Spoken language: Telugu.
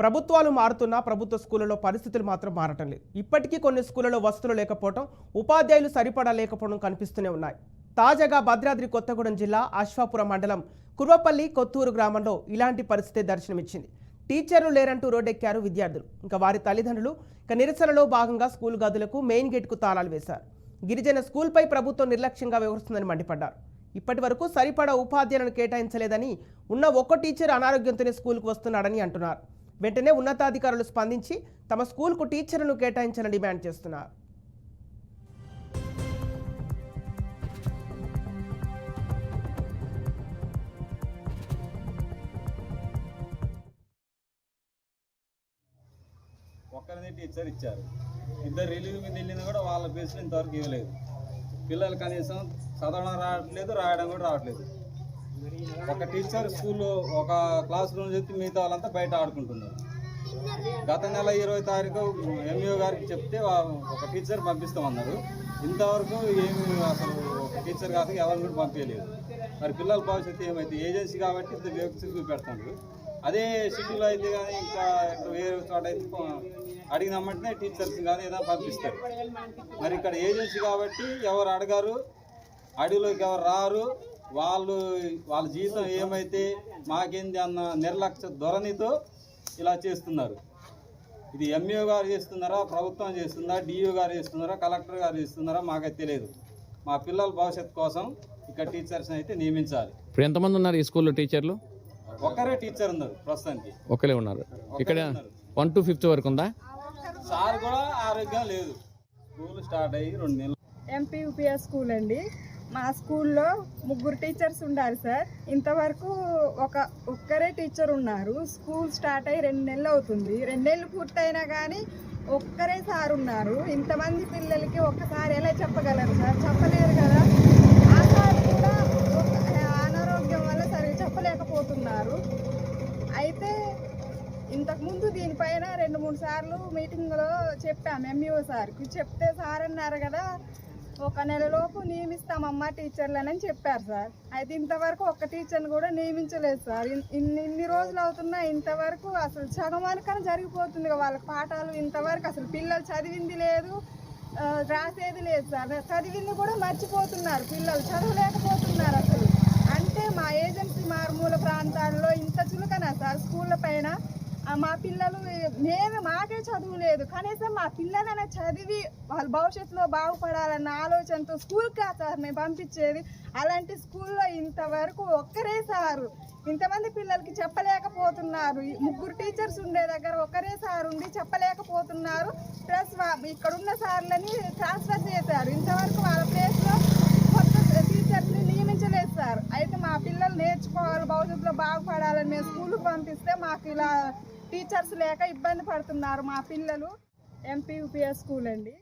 ప్రభుత్వాలు మారుతున్నా ప్రభుత్వ స్కూళ్ళలో పరిస్థితులు మాత్రం మారటం లేదు. ఇప్పటికీ కొన్ని స్కూళ్ళలో వసతులు లేకపోవడం ఉపాధ్యాయులు సరిపడా లేకపోవడం కనిపిస్తూనే ఉన్నాయి. తాజాగా భద్రాద్రి కొత్తగూడెం జిల్లా అశ్వాపురం మండలం కుర్వపల్లి కొత్తూరు గ్రామంలో ఇలాంటి పరిస్థితి దర్శనమిచ్చింది. టీచర్లు లేరంటూ రోడ్డెక్కారు విద్యార్థులు. ఇంకా వారి తల్లిదండ్రులు ఇక నిరసనలో భాగంగా స్కూల్ గదులకు మెయిన్ గేట్కు తాళాలు వేశారు. గిరిజన స్కూల్పై ప్రభుత్వం నిర్లక్ష్యంగా వ్యవహరిస్తుందని మండిపడ్డారు. ఇప్పటి వరకు సరిపడా ఉపాధ్యాయులను కేటాయించలేదని ఉన్న ఒక్క టీచర్ అనారోగ్యంతోనే స్కూల్కు వస్తున్నాడని అంటున్నారు. వెంటనే ఉన్నతాధికారులు స్పందించి తమ స్కూల్కు టీచర్లను కేటాయించాలని డిమాండ్ చేస్తున్నారు. ఒక్కరిని టీచర్ ఇచ్చారు. ఇద్దరు రిలీవ్ మీద వెళ్ళింది కూడా వాళ్ళ బేస్లో ఇంతవరకు ఇవ్వలేదు. పిల్లలు కనీసం చదవడం రావట్లేదు రాయడం కూడా రావట్లేదు. ఒక టీచర్ స్కూల్లో ఒక క్లాస్ రూమ్ చెప్పి మిగతా వాళ్ళంతా బయట ఆడుకుంటున్నారు. గత నెల ఇరవై తారీఖు ఎంఈఓ గారికి చెప్తే ఒక టీచర్ పంపిస్తామన్నారు. ఇంతవరకు ఏమి అసలు ఒక టీచర్ కాదు ఎవరు కూడా పంపించలేదు. మరి పిల్లల భవిష్యత్తు ఏమైతే? ఏజెన్సీ కాబట్టి ఇంత వ్యక్తులు చూపెడతారు అదే సిటీలో అయితే కానీ ఇంకా ఇక్కడ వేరే చోట అయితే ప- అడిగిన టీచర్స్ కానీ ఏదైనా పంపిస్తారు. మరి ఇక్కడ ఏజెన్సీ కాబట్టి ఎవరు అడగారు అడవిలోకి ఎవరు రారు వాళ్ళు వాళ్ళ జీవితం ఏమైతే మాకేంది అన్న నిర్లక్ష్య ధోరణితో ఇలా చేస్తున్నారు. ఇది ఎంఈఓ గారు చేస్తున్నారా ప్రభుత్వం చేస్తుందా డిఓ గారు చేస్తున్నారా కలెక్టర్ గారు చేస్తున్నారా మాకైతే తెలియదు. మా పిల్లల భవిష్యత్తు కోసం ఇక్కడ టీచర్స్ అయితే నియమించాలి. ఇప్పుడు ఎంతమంది ఉన్నారు ఈ స్కూల్లో టీచర్లు? ఒక్కరే టీచర్ ఉన్నారు ప్రస్తుతానికి. ఒకరే ఉన్నారు. ఇక్కడ వన్ టు ఫిఫ్త్ వరకు ఉందా? సార్ కూడా ఆరోగ్యం లేదు. స్కూల్ స్టార్ట్ అయ్యి రెండు నెలలు. ఎంపీయూపీఎస్ స్కూల్ అండి. మా స్కూల్లో ముగ్గురు టీచర్స్ ఉండాలి సార్. ఇంతవరకు ఒక ఒక్కరే టీచర్ ఉన్నారు. స్కూల్ స్టార్ట్ అయ్యి రెండు నెలలు అవుతుంది. రెండు నెలలు పూర్తయినా కానీ ఒక్కరే సార్ ఉన్నారు. ఇంతమంది పిల్లలకి ఒక్కసారి ఎలా చెప్పగలరు సార్? చెప్పలేరు కదా? ఆ సార్ కూడా అనారోగ్యం వల్ల సరిగ్గా చెప్పలేకపోతున్నారు. అయితే ఇంతకుముందు దీనిపైన రెండు మూడు సార్లు మీటింగ్లో చెప్పాము ఎంఈఓ సార్కి. చెప్తే సార్ అన్నారు కదా ఒక నెలలోపు నియమిస్తామమ్మా టీచర్లని చెప్పారు సార్. అయితే ఇంతవరకు ఒక్క టీచర్ని కూడా నియమించలేదు సార్. ఇన్ని ఇన్ని రోజులు అవుతున్నా ఇంతవరకు అసలు సగమానికన్నా జరిగిపోతుంది కదా వాళ్ళ పాఠాలు. ఇంతవరకు అసలు పిల్లలు చదివింది లేదు రాసేది లేదు సార్. చదివింది కూడా మర్చిపోతున్నారు పిల్లలు చదవలేకపోతున్నారు అసలు. అంటే మా ఏజెన్సీ మారుమూల ప్రాంతాల్లో ఇంత చులకనా సార్ స్కూళ్ళ పైన మా పిల్లలు మేము మాకే చదువు లేదు. కనీసం మా పిల్లలనే చదివి వాళ్ళ భవిష్యత్తులో బాగుపడాలన్న ఆలోచనతో స్కూల్కి కాదు సార్ మేము పంపించేది అలాంటి స్కూల్లో ఇంతవరకు ఒక్కరే సారు. ఇంతమంది పిల్లలకి చెప్పలేకపోతున్నారు. ముగ్గురు టీచర్స్ ఉండే దగ్గర ఒక్కరే సార్ ఉండి చెప్పలేకపోతున్నారు. ప్లస్ ఇక్కడ ఉన్న సార్లని ట్రాన్స్ఫర్ చేశారు. ఇంతవరకు వాళ్ళ ప్లేస్లో కొత్త టీచర్స్ని నియమించలేదు సార్. అయితే మా పిల్లలు నేర్చుకోవాలి భవిష్యత్తులో బాగుపడాలని మేము స్కూల్ పంపిస్తే మాకు ఇలా టీచర్స్ లేక ఇబ్బంది పడుతున్నారు మా పిల్లలు ఎంపీయూపీఎస్ స్కూల్ అండి.